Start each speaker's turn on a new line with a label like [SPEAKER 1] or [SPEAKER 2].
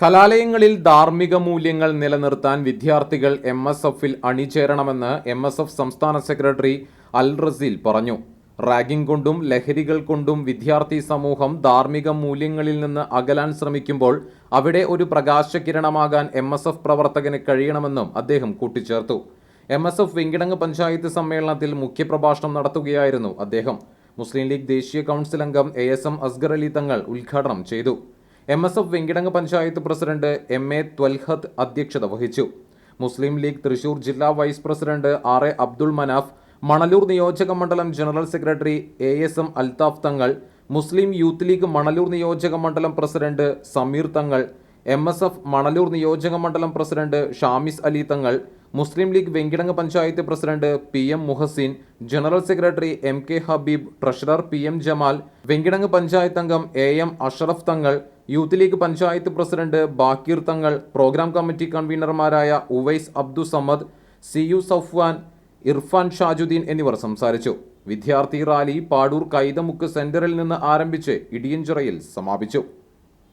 [SPEAKER 1] കലാലയങ്ങളിൽ ധാർമ്മിക മൂല്യങ്ങൾ നിലനിർത്താൻ വിദ്യാർത്ഥികൾ എം എസ് എഫിൽ അണിചേരണമെന്ന് എം എസ് എഫ് സംസ്ഥാന സെക്രട്ടറി അൽ റസീൽ പറഞ്ഞു. റാഗിംഗ് കൊണ്ടും ലഹരികൾ കൊണ്ടും വിദ്യാർത്ഥി സമൂഹം ധാർമ്മിക മൂല്യങ്ങളിൽ നിന്ന് അകലാൻ ശ്രമിക്കുമ്പോൾ അവിടെ ഒരു പ്രകാശകിരണമാകാൻ എം എസ് എഫ് പ്രവർത്തകന് കഴിയണമെന്നും അദ്ദേഹം കൂട്ടിച്ചേർത്തു. M S F Venkitangu panchayat സമ്മേളനത്തിൽ മുഖ്യപ്രഭാഷണം നടത്തുകയായിരുന്നു അദ്ദേഹം. മുസ്ലിം ലീഗ് ദേശീയ കൗൺസിൽ അംഗം A S M Asghar Ali Thangal ഉദ്ഘാടനം ചെയ്തു. M S F Venkitangu panchayat president M A Thwalhath അധ്യക്ഷത വഹിച്ചു. മുസ്ലിം ലീഗ് തൃശൂർ ജില്ലാ vice president R A Abdul Manaf Manalur നിയോജക മണ്ഡലം general secretary A S M Althaf Thangal Muslim youth league Manalur നിയോജക മണ്ഡലം president Sameer തങ്ങൾ M S F Manalur നിയോജക മണ്ഡലം president Shamis Ali Thangal Muslim League Venkitangu panchayat president P M Muhasin general secretary M K Habeeb treasurer P M Jamal Venkitangu panchayat അംഗം A M Ashraf Thangal youth League panchayat president Bakkir Thangal programme committee കൺവീനർമാരായ Uvais Abdu Samad C U Safwan Irfan Shajuddin എന്നിവർ സംസാരിച്ചു. വിദ്യാർത്ഥി rally Padur Kaithamukku സെന്ററിൽ നിന്ന് ആരംഭിച്ച് ഇടിയഞ്ചിറയിൽ സമാപിച്ചു.